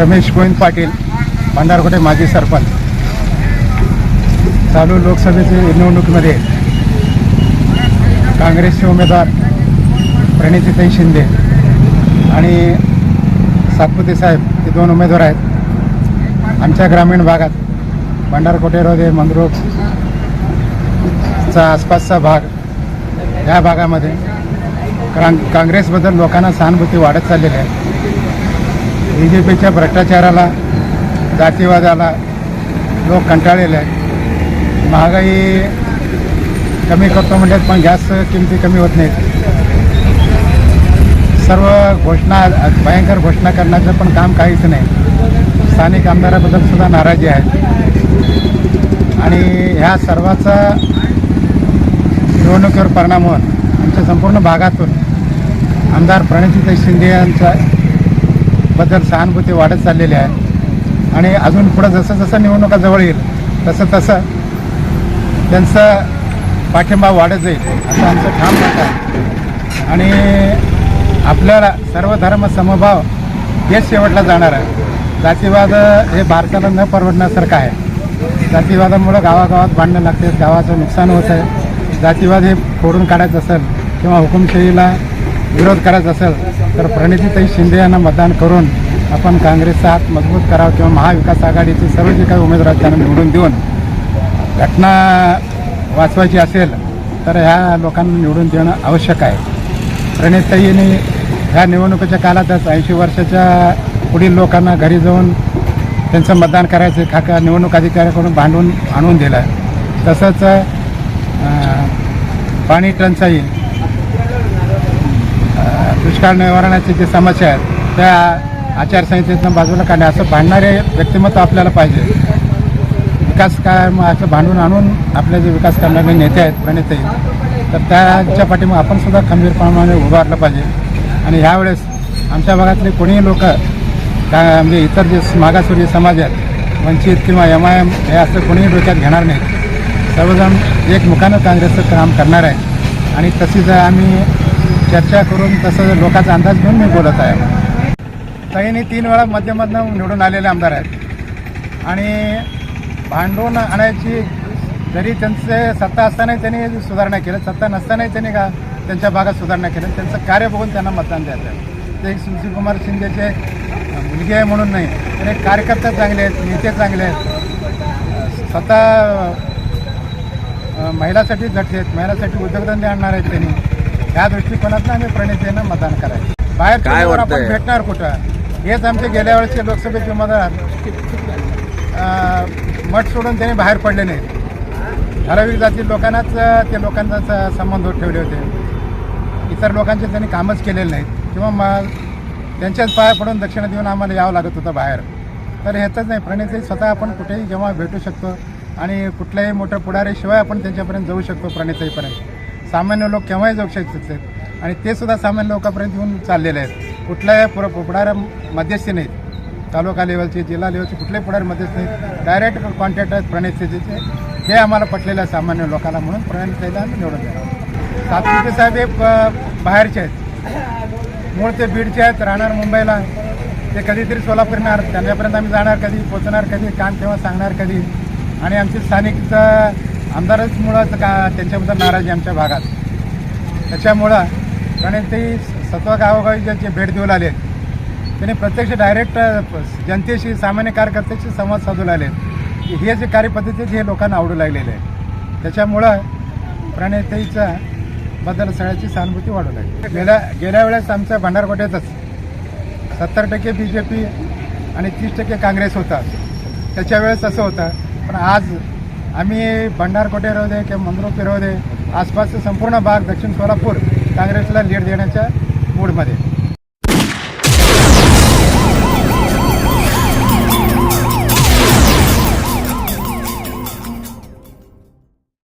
रमेश गोविंद पाटील भंडारकोटे माजी सरपंच. चालू लोकसभेच्या निवडणुकीमध्ये काँग्रेसचे उमेदवार प्रणितीताई शिंदे आणि सातपुते साहेब हे दोन उमेदवार आहेत. आमच्या ग्रामीण भागात भंडारकोटे रोधे मंद्रुपचा आसपासचा भाग या भागामध्ये क्रां काँग्रेसबद्दल लोकांना सहानुभूती वाढत चाललेली आहे. बी जे पीच्या भ्रष्टाचाराला जातीवादाला लोक कंटाळलेले आहेत. महागाई कमी करतो म्हणतात पण गॅस किमती कमी होत नाहीत. सर्व घोषणा भयंकर घोषणा करण्याचं पण काम काहीच नाही. स्थानिक आमदाराबद्दल सुद्धा नाराजी आहे. आणि ह्या सर्वाचा निवडणुकीवर परिणाम होऊन आमच्या संपूर्ण भागातून आमदार प्रणितीताई शिंदे यांचा बद्दल सहानुभूती वाढत चाललेली आहे. आणि अजून पुढं जसं जसं निवडणुका जवळ येईल तसं तसं त्यांचा पाठिंबा वाढत जाईल असं आमचं ठाम मत आहे. आणि आपल्याला सर्व धर्म समभाव हेच शेवटला जाणार आहे. जातीवाद हे भारताला न परवडण्यासारखं आहे. जातीवादामुळं गावागावात भांडणं लागते गावाचं नुकसान होत आहे. जातीवाद हे फोडून काढायचं असेल किंवा हुकुमशाहीला विरोध करायचा असेल तर प्रणितीताई शिंदे यांना मतदान करून आपण काँग्रेसचा हात मजबूत करावा किंवा महाविकास आघाडीचे सर्व जे काही उमेदवार त्यांना निवडून देऊन घटना वाचवायची असेल तर ह्या लोकांना निवडून देणं आवश्यक आहे. प्रणितताईंनी ह्या निवडणुकीच्या काळातच ऐंशी वर्षाच्या पुढील लोकांना घरी जाऊन त्यांचं मतदान करायचं खाका निवडणूक अधिकाऱ्याकडून भांडून आणून दिलं. तसंच पाणी टंचाई दुष्काळ निवारणाची जी समस्या आहेत त्या आचारसंहितेतनं बाजूला काढणे असं भांडणारे व्यक्तिमत्व आपल्याला पाहिजे. विकास काय असं भांडून आणून आपले जे विकास करणारे नेते आहेत प्रणेते तर त्यांच्या पाठीमागे आपण सुद्धा खंबीरपणाने उभारलं पाहिजे. आणि ह्यावेळेस आमच्या भागातले कोणीही लोक का म्हणजे इतर जे मागासवर्गीय समाज आहेत वंचित किंवा एम आय एम हे असं कोणीही डोक्यात घेणार नाहीत. सर्वजण एकमुखानं काँग्रेसचं काम करणार आहे आणि तशीच आम्ही चर्चा करून तसं लोकांचा अंदाज घेऊन मी बोलत आहे. ताईंनी तीन वेळा मध्यमधनं निवडून आलेले आमदार आहेत. आणि भांडून आणायची जरी त्यांचे सत्ता असतानाही त्यांनी सुधारणा केल्या सत्ता नसतानाही त्यांनी का त्यांच्या भागात सुधारणा केल्या त्यांचं कार्य बघून त्यांना मतदान द्यायचं आहे. ते सुशीलकुमार शिंदेचे मुलगी आहे म्हणून नाही तर एक कार्यकर्ते चांगले आहेत नेते चांगले आहेत. स्वतः महिलासाठी झटके आहेत महिलासाठी उद्योगधंदे आणणार आहेत त्यांनी. त्या दृष्टिकोनातून आम्ही प्रणितींना मतदान करायचं. बाहेर काय आपण वाटतंय? भेटणार कुठं? हेच आमचे गेल्या वेळेसचे लोकसभेचे अ, मठ सोडून त्यांनी बाहेर पडले नाहीत ठराविक जाती लोकांनाच अ, ते लोकांचा स- संबंध ठेवले होते. इतर लोकांचे त्यांनी कामच केलेलं नाहीत. किंवा मग त्यांच्याच पाया पडून दक्षिणा देऊन आम्हाला यावं लागत होतं बाहेर. तर ह्याचंच नाही प्रणिती स्वतः आपण कुठेही जेव्हा भेटू शकतो आणि कुठल्याही मोठ्या पुढारीशिवाय आपण त्यांच्यापर्यंत जाऊ शकतो प्रणिताईपर्यंत. सामान्य लोक केव्हाही जाऊ शकतात आणि ते सुद्धा सामान्य लोकांपर्यंत येऊन चाललेले आहेत. कुठल्याही पुर पुढाऱ्या मध्यस्थी नाहीत. तालुका लेवलचे जिल्हा लेवलचे कुठलेही पुढारी मध्यस्थी नाहीत. डायरेक्ट कॉन्टॅक्ट आहेत प्रणितीचे ते आम्हाला पटलेलं आहे सामान्य लोकांना म्हणून प्रणिताईला आम्ही निवडून देणार सातपुते साहेब हे बाहेरचे आहेत. मूळ ते बीडचे आहेत राहणार मुंबईला. ते कधीतरी सोलापूर येणार त्यांच्यापर्यंत आम्ही जाणार कधी पोचणार कधी काम तेव्हा सांगणार कधी. आणि आमचे स्थानिकचं आमदारच मुळात का त्यांच्याबद्दल नाराजी आहे आमच्या भागात. त्याच्यामुळं कारण ते सत्व गावोगावी जे भेट देऊ लागले त्यांनी प्रत्यक्ष डायरेक्ट जनतेशी सामान्य कार्यकर्त्याशी संवाद साधू लागले. हे जे कार्यपद्धती हे लोकांना आवडू लागलेले आहे त्याच्यामुळं प्रणेतेचा बद्दल सगळ्याची सहानुभूती वाढू लागली. गेल्या गेल्या वेळेस आमच्या भंडारकोट्यातच सत्तर टक्के बी जे पी आणि तीस टक्के काँग्रेस होता. त्याच्या वेळेस असं होतं पण आज आम्ही भंडारकोटे राहू दे किंवा मंद्रुपी राहू दे आसपासचा संपूर्ण भाग दक्षिण सोलापूर काँग्रेसला लीड देण्याच्या मूडमध्ये